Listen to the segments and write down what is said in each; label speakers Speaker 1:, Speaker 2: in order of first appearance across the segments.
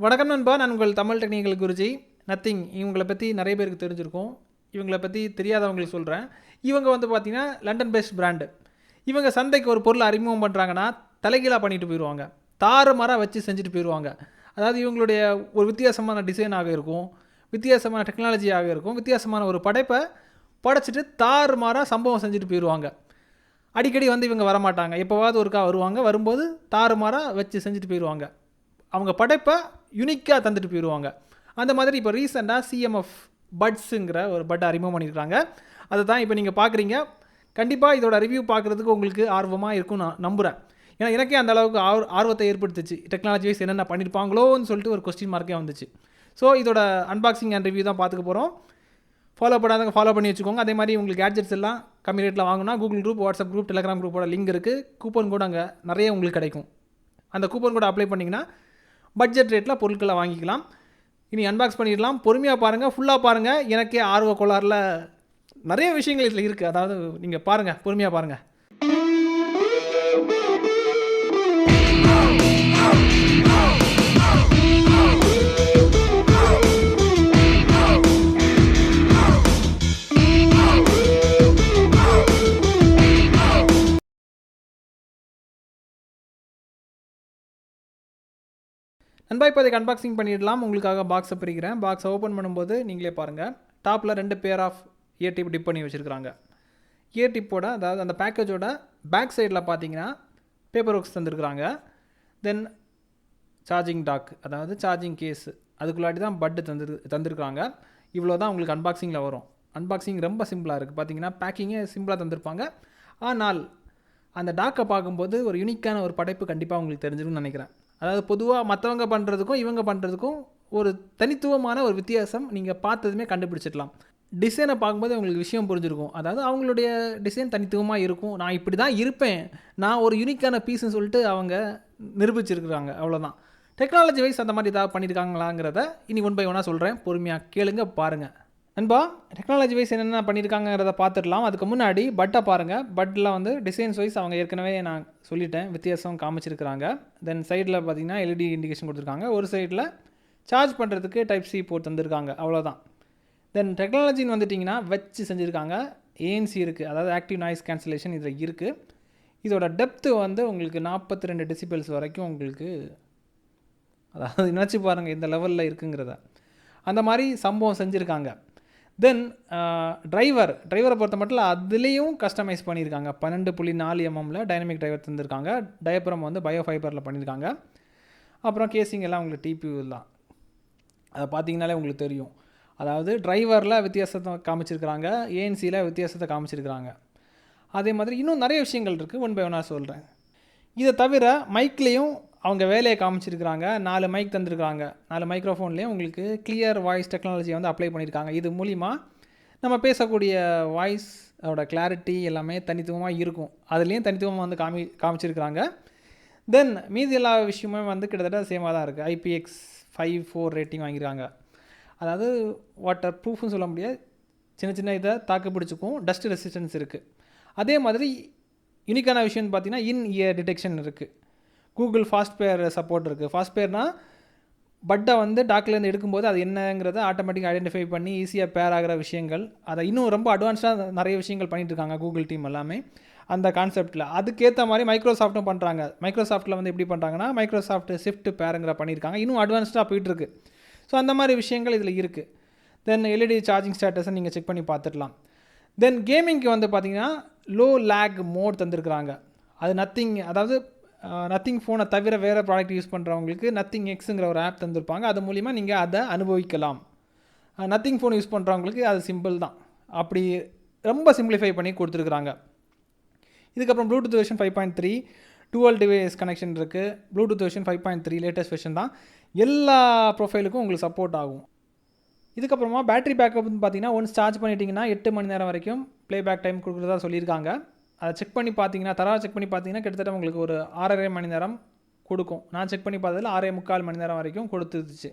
Speaker 1: வணக்கம் நண்பா நான் உங்கள் தமிழ் டெக்னிக்கல் குருஜி நத்திங். இவங்களை பற்றி நிறைய பேருக்கு தெரிஞ்சிருக்கும். இவங்களை பற்றி தெரியாதவங்களுக்கு சொல்கிறேன் இவங்க வந்து பார்த்திங்கன்னா லண்டன் பேஸ்ட் பிராண்டு இவங்க சந்தைக்கு ஒரு பொருள் அறிமுகம் பண்ணுறாங்கன்னா தலைகீழாக பண்ணிட்டு போயிடுவாங்க தாறுமாறாக வச்சு செஞ்சுட்டு போயிடுவாங்க அதாவது இவங்களுடைய ஒரு வித்தியாசமான டிசைனாக இருக்கும். வித்தியாசமான டெக்னாலஜியாக இருக்கும். வித்தியாசமான ஒரு படைப்பை படைச்சிட்டு தாறுமாறாக சம்பவம் செஞ்சுட்டு போயிடுவாங்க அடிக்கடி வந்து இவங்க வரமாட்டாங்க. எப்போவாவது ஒருக்கா வருவாங்க. வரும்போது தாறுமாறாக வச்சு செஞ்சுட்டு போயிடுவாங்க அவங்க படைப்பை யுனிக்காக தந்துட்டு போயிடுவாங்க. அந்த மாதிரி இப்போ ரீசெண்டாக சிஎம்எஃப் பட்ஸுங்கிற ஒரு பட் அறிமுகம் பண்ணியிருக்காங்க அதை தான் இப்போ நீங்கள் பார்க்குறீங்க கண்டிப்பாக இதோட ரிவ்யூ பார்க்குறதுக்கு உங்களுக்கு ஆர்வமாக இருக்கும் நான் நம்புகிறேன் ஏன்னா எனக்கே அந்த அளவுக்கு ஆர் ஆர்வத்தை ஏற்படுத்துச்சு. டெக்னாலஜி வைஸ் என்னென்ன பண்ணியிருப்பாங்களோன்னு சொல்லிட்டு ஒரு கொஸ்டின் மார்க்கே வந்துச்சு. ஸோ இதோட அன்பாக்சிங் அண்ட் ரிவ்யூ தான் பார்த்துக்க போகிறோம் ஃபாலோ பண்ணாதவங்க ஃபாலோ பண்ணி வச்சுக்கோங்க. அதே மாதிரி உங்களுக்கு கேட்ஜெட்ஸ் எல்லாம் கம்மி ரேட்டில் வாங்கினா Google group WhatsApp group Telegram குரூப்போட லிங்க் இருக்குது கூப்பன் கூட அங்கே நிறைய உங்களுக்கு கிடைக்கும். அந்த கூப்பன் கூட அப்ளை பண்ணிங்கன்னா பட்ஜெட் ரேட்டில் பொருட்களை வாங்கிக்கலாம். இனி அன்பாக்ஸ் பண்ணிடலாம். பொறுமையாக பாருங்கள் ஃபுல்லாக பாருங்கள் எனக்கே ஆர்வ கோளாறில் நிறைய விஷயங்கள் இதில் இருக்குது அதாவது நீங்கள் பாருங்கள் பொறுமையாக பாருங்கள் நண்பா இப்போ அதுக்கு அன்பாக்சிங் பண்ணிடலாம். உங்களுக்காக பாக்ஸை பிரிக்கிறேன். பாக்ஸை ஓப்பன் பண்ணும்போது நீங்களே பாருங்கள் டாப்பில் ரெண்டு pair half year tip tip பண்ணி வச்சுருக்காங்க இயர் டிப்போட அதாவது அந்த பேக்கேஜோட பேக் சைடில் பார்த்தீங்கன்னா பேப்பர் ஒர்க்ஸ் தந்துருக்குறாங்க. தென் சார்ஜிங் டாக் அதாவது சார்ஜிங் கேஸ் அதுக்குள்ளாடி தான் பட்டு தந்துரு தந்திருக்காங்க இவ்வளோ தான் உங்களுக்கு அன்பாக்சிங்கில் வரும். அன்பாக்சிங் ரொம்ப சிம்பிளாக இருக்குது பார்த்தீங்கன்னா பேக்கிங்கே சிம்பிளாக தந்திருப்பாங்க. ஆனால் அந்த டாக்கை பார்க்கும்போது ஒரு யூனிக்கான ஒரு படைப்பு கண்டிப்பாக உங்களுக்கு தெரிஞ்சிருக்கும்னு நினைக்கிறேன். அதாவது பொதுவாக மற்றவங்க பண்ணுறதுக்கும் இவங்க பண்ணுறதுக்கும் ஒரு தனித்துவமான ஒரு வித்தியாசம் நீங்கள் பார்த்ததுமே கண்டுபிடிச்சிடலாம். டிசைனை பார்க்கும்போது உங்களுக்கு விஷயம் புரிஞ்சிருக்கும். அதாவது அவங்களுடைய டிசைன் தனித்துவமாக இருக்கும். நான் இப்படி தான் இருப்பேன். நான் ஒரு யூனிக்கான பீஸ்னு சொல்லிட்டு அவங்க நிரூபிச்சிருக்கிறாங்க. அவ்வளோதான் டெக்னாலஜி வைஸ் அந்த மாதிரி ஏதாவது பண்ணியிருக்காங்களாங்கிறத இனி ஒன் பை ஒன்னாக சொல்கிறேன் பொறுமையாக கேளுங்க பாருங்கள் நண்பா டெக்னாலஜி வைஸ் என்னென்ன பண்ணியிருக்காங்கிறத பார்த்துடலாம். அதுக்கு முன்னாடி பட்டை பாருங்கள் பட்டில் வந்து டிசைன்ஸ் வைஸ் அவங்க ஏற்கனவே நான் சொல்லிட்டேன். வித்தியாசம் காமிச்சிருக்கிறாங்க. தென் சைடில் பார்த்தீங்கன்னா எல்இடி இண்டிகேஷன் கொடுத்துருக்காங்க. ஒரு சைடில் சார்ஜ் பண்ணுறதுக்கு டைப் சி போர்ட் தந்திருக்காங்க. அவ்வளோதான் தென் டெக்னாலஜின்னு வந்துட்டிங்கன்னா வச்சு செஞ்சுருக்காங்க. ஏஎன்சி இருக்குது அதாவது ஆக்டிவ் நாய்ஸ் கேன்சலேஷன் இதில் இருக்குது இதோட டெப்த்து வந்து உங்களுக்கு நாற்பத்தி ரெண்டு டெசிபிள்ஸ் வரைக்கும் உங்களுக்கு அதாவது நினச்சி பாருங்கள் இந்த லெவலில் இருக்குங்கிறத. அந்த மாதிரி சம்பவம் செஞ்சுருக்காங்க. தென் டிரைவர் டிரைவரை பொறுத்த மட்டும் அதுலேயும் கஸ்டமைஸ் பண்ணியிருக்காங்க பன்னெண்டு புள்ளி நாலு எம்எம்மில் டைனமிக் டிரைவர் தந்திருக்காங்க. டயப்ரம் வந்து பயோ ஃபைபரில் பண்ணியிருக்காங்க அப்புறம் கேசிங் எல்லாம் உங்களுக்கு டிபியூ தான். அதை பார்த்தீங்கனாலே உங்களுக்கு தெரியும். அதாவது டிரைவரில் வித்தியாசத்தை காமிச்சிருக்கிறாங்க ஏஎன்சியில் வித்தியாசத்தை காமிச்சிருக்கிறாங்க. அதே மாதிரி இன்னும் நிறைய விஷயங்கள் இருக்குது ஒன் பை ஒன்னாக சொல்கிறேன் இதை தவிர மைக்லேயும் அவங்க வேலையை காமிச்சிருக்கிறாங்க நாலு மைக் தந்திருக்கிறாங்க. நாலு மைக்ரோஃபோன்லேயும் உங்களுக்கு கிளியர் வாய்ஸ் டெக்னாலஜியை வந்து அப்ளை பண்ணியிருக்காங்க இது மூலிமா நம்ம பேசக்கூடிய வாய்ஸ் அதோட கிளாரிட்டி எல்லாமே தனித்துவமாக இருக்கும். அதுலேயும் தனித்துவமாக வந்து காமி காமிச்சிருக்கிறாங்க. தென் மீதி எல்லா விஷயமுமே வந்து கிட்டத்தட்ட சேமாக தான் இருக்குது ஐபிஎக்ஸ் ஃபைவ் ஃபோர் ரேட்டிங் வாங்கியிருக்காங்க அதாவது வாட்டர் ப்ரூஃப்னு சொல்ல முடியாது. சின்ன சின்ன இதை தாக்கு பிடிச்சிக்கும் டஸ்ட் ரெசிஸ்டன்ஸ் இருக்குது அதே மாதிரி யூனிக்கான விஷயம்னு பார்த்தீங்கன்னா இன் இயர் டிடெக்ஷன் இருக்குது கூகுள் ஃபாஸ்ட் பேர் சப்போர்ட் இருக்குது ஃபாஸ்ட் பேர்னால் பட்டை வந்து டாக்லேருந்து எடுக்கும்போது அது என்னங்கிறத ஆட்டோமேட்டிக்காக ஐடென்டிஃபை பண்ணி ஈஸியாக பேர் ஆகிற விஷயங்கள். அதை இன்னும் ரொம்ப அட்வான்ஸ்டாக நிறைய விஷயங்கள் பண்ணிகிட்ருக்காங்க இருக்காங்க கூகுள் டீம் எல்லாமே அந்த கான்செப்ட்டில் அதுக்கேற்ற மாதிரி மைக்ரோசாஃப்ட்டும் பண்ணுறாங்க மைக்ரோசாஃப்ட்டில் வந்து எப்படி பண்ணுறாங்கன்னா மைக்ரோசாஃப்ட் ஷிஃப்ட் பேருங்கிற பண்ணியிருக்காங்க. இன்னும் அட்வான்ஸ்டாக போயிட்டுருக்கு ஸோ அந்த மாதிரி விஷயங்கள் இதில் இருக்குது தென் எல்இடி சார்ஜிங் ஸ்டேட்டஸை நீங்கள் செக் பண்ணி பார்த்துடலாம். தென் கேமிங்க்கு வந்து பார்த்திங்கன்னா லோ லேக் மோட் தந்திருக்கிறாங்க. அது நத்திங் அதாவது நத்திங் ஃபோனை தவிர வேறு ப்ராடக்ட் யூஸ் பண்ணுறவங்களுக்கு நத்திங் எக்ஸுங்கிற ஒரு ஆப் தந்திருப்பாங்க. அது மூலிமா நீங்கள் அதை அனுபவிக்கலாம். நத்திங் ஃபோன் யூஸ் பண்ணுறவங்களுக்கு அது சிம்பிள் தான். அப்படி ரொம்ப சிம்பிளிஃபை பண்ணி கொடுத்துருக்குறாங்க. இதுக்கப்புறம் Bluetooth version five point three dual device connection இருக்குது Bluetooth version five point three latest version தான். எல்லா ப்ரொஃபைலுக்கும் உங்களுக்கு சப்போர்ட் ஆகும். இதுக்கப்புறமா பேட்டரி பேக்கப்னு பார்த்தீங்கன்னா ஒன்ஸ் சார்ஜ் பண்ணிட்டீங்கன்னா எட்டு மணி நேரம் வரைக்கும் ப்ளே பேக் டைம் கொடுக்குறதா சொல்லியிருக்காங்க. அதை செக் பண்ணி பார்த்தீங்கன்னா தரா செக் பண்ணி பார்த்தீங்கன்னா கிட்டத்தட்ட உங்களுக்கு ஒரு ஆறரை மணி நேரம் கொடுக்கும். நான் செக் பண்ணி பார்த்ததில் ஆறே முக்கால் மணி நேரம் வரைக்கும் கொடுத்துருச்சு.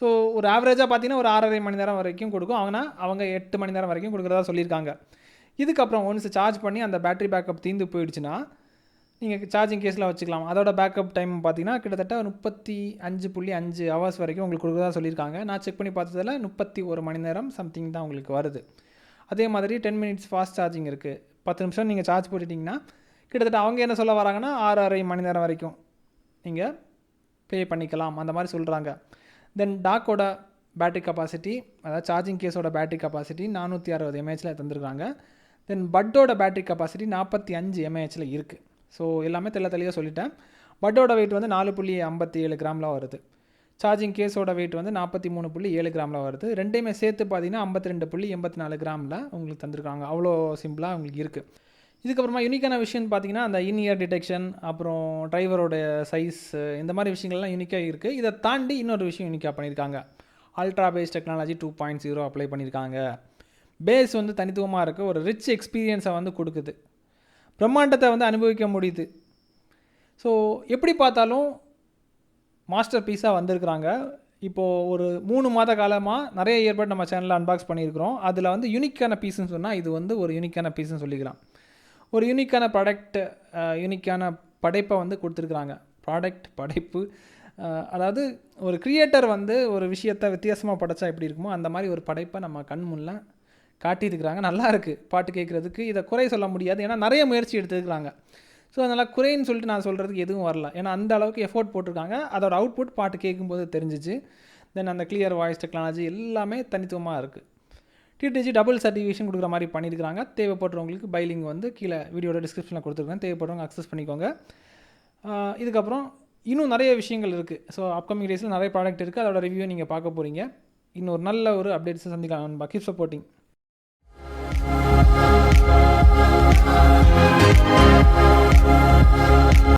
Speaker 1: ஸோ ஒரு ஆவரேஜாக பார்த்தீங்கன்னா ஒரு ஆறரை மணி நேரம் வரைக்கும் கொடுக்கும். ஆனால் அவங்க எட்டு மணி நேரம் வரைக்கும் கொடுக்குறதா சொல்லியிருக்காங்க. இதுக்கப்புறம் ஒன்ஸ் சார்ஜ் பண்ணி அந்த பேட்டரி பேக்கப் தீர்ந்து போயிடுச்சுன்னா நீங்கள் சார்ஜிங் கேஸில் வச்சுக்கலாம். அதோட பேக்கப் டைம் பார்த்தீங்கன்னா கிட்டத்தட்ட முப்பத்தி அஞ்சு புள்ளி அஞ்சு ஹவர்ஸ் வரைக்கும் உங்களுக்கு கொடுக்குறதா சொல்லியிருக்காங்க. நான் செக் பண்ணி பார்த்ததில் முப்பத்தி ஒரு மணி நேரம் சம்திங் தான் உங்களுக்கு வருது. அதே மாதிரி டென் மினிட்ஸ் ஃபாஸ்ட் சார்ஜிங் இருக்குது பத்து நிமிஷம் நீங்கள் சார்ஜ் போட்டுட்டிங்கன்னா கிட்டத்தட்ட அவங்க என்ன சொல்ல வராங்கன்னா ஆறு அரை மணி நேரம் வரைக்கும் நீங்கள் ப்ளே பண்ணிக்கலாம் அந்த மாதிரி சொல்கிறாங்க தென் டாக்கோட பேட்டரி கெப்பாசிட்டி அதாவது சார்ஜிங் கேஸோட பேட்டரி கெப்பாசிட்டி நானூற்றி அறுபது எம்ஏஹெச்சில் தந்துருக்காங்க. தென் பட்டோட பேட்டரி கெப்பாசிட்டி நாற்பத்தி அஞ்சு எம்ஏஹெச்சில் இருக்குது ஸோ எல்லாமே தெள்ள தெளிவாக சொல்லிட்டேன். பட்டோட வெயிட் வந்து நாலு புள்ளி ஐம்பத்தி ஏழு கிராமில் வருது. சார்ஜிங் கேஸோட வெயிட் வந்து நாற்பத்தி மூணு புள்ளி ஏழு கிராமில் வருது. ரெண்டையுமே சேர்த்து பார்த்தீங்கன்னா ஐம்பத்தி ரெண்டு புள்ளி எண்பத்தி நாலு கிராமில் உங்களுக்கு தந்திருக்காங்க. அவ்வளோ சிம்பிளாக உங்களுக்கு இருக்குது இதுக்கப்புறமா யூனிக்கான விஷயம்னு பார்த்தீங்கன்னா அந்த இன் இயர் டிடெக்ஷன் அப்புறம் டிரைவரோட சைஸ் இந்த மாதிரி விஷயங்கள்லாம் யூனிக்காக இருக்குது இதை தாண்டி இன்னொரு விஷயம் யூனிக்காக பண்ணியிருக்காங்க. Ultra bass technology two point zero apply பண்ணியிருக்காங்க. பேஸ் வந்து தனித்துவமாக இருக்குது ஒரு ரிச் எக்ஸ்பீரியன்ஸை வந்து கொடுக்குது. பிரம்மாண்டத்தை வந்து அனுபவிக்க முடியுது. ஸோ எப்படி பார்த்தாலும் மாஸ்டர் பீஸாக வந்திருக்கிறாங்க. இப்போது ஒரு மூணு மாத காலமாக நிறைய ஏற்பாடு நம்ம சேனலில் அன்பாக்ஸ் பண்ணியிருக்கிறோம். அதில் வந்து யூனிக்கான பீஸுன்னு சொன்னால் இது வந்து ஒரு யூனிக்கான பீஸ்னு சொல்லிக்கலாம். ஒரு யூனிக்கான ப்ராடக்ட் யூனிக்கான படைப்பை வந்து கொடுத்துருக்குறாங்க. ப்ராடக்ட் படைப்பு அதாவது ஒரு கிரியேட்டர் வந்து ஒரு விஷயத்தை வித்தியாசமாக படைச்சா எப்படி இருக்குமோ அந்த மாதிரி ஒரு படைப்பை நம்ம கண் முன்னில் காட்டியிருக்கிறாங்க. நல்லா இருக்குது பாட்டு கேட்குறதுக்கு இதை குறை சொல்ல முடியாது. ஏன்னா நிறைய முயற்சி எடுத்துருக்குறாங்க. ஸோ அதனால் குறைன்னு சொல்லிட்டு நான் சொல்கிறதுக்கு எதுவும் வரல. ஏன்னா அந்த அளவுக்கு எஃபோர்ட் போட்டிருக்காங்க. அதோட அவுட்புட் பாட்டு கேட்கும்போது தெரிஞ்சிச்சு. தென் அந்த கிளியர் வாய்ஸ் டெக்னாலஜி எல்லாமே தனித்துவமாக இருக்குது டிடிஜி டபுள் சர்டிஃபிகேஷன் கொடுக்குற மாதிரி பண்ணியிருக்காங்க தேவைப்படுறவங்களுக்கு பைலிங் வந்து கீழே வீடியோட டிஸ்கிரிப்ஷனில் கொடுத்துருக்கேன். தேவைப்படுறவங்க அக்சஸ் பண்ணிக்கோங்க. இதுக்கப்புறம் இன்னும் நிறைய விஷயங்கள் இருக்குது ஸோ அப்கமிங் டேஸில் நிறைய ப்ராடக்ட் இருக்குது அதோட ரிவ்யூ நீங்கள் பார்க்க போகிறீங்க இன்னொரு நல்ல ஒரு அப்டேட்ஸை சந்திக்கலாம் நண்பா. Keep supporting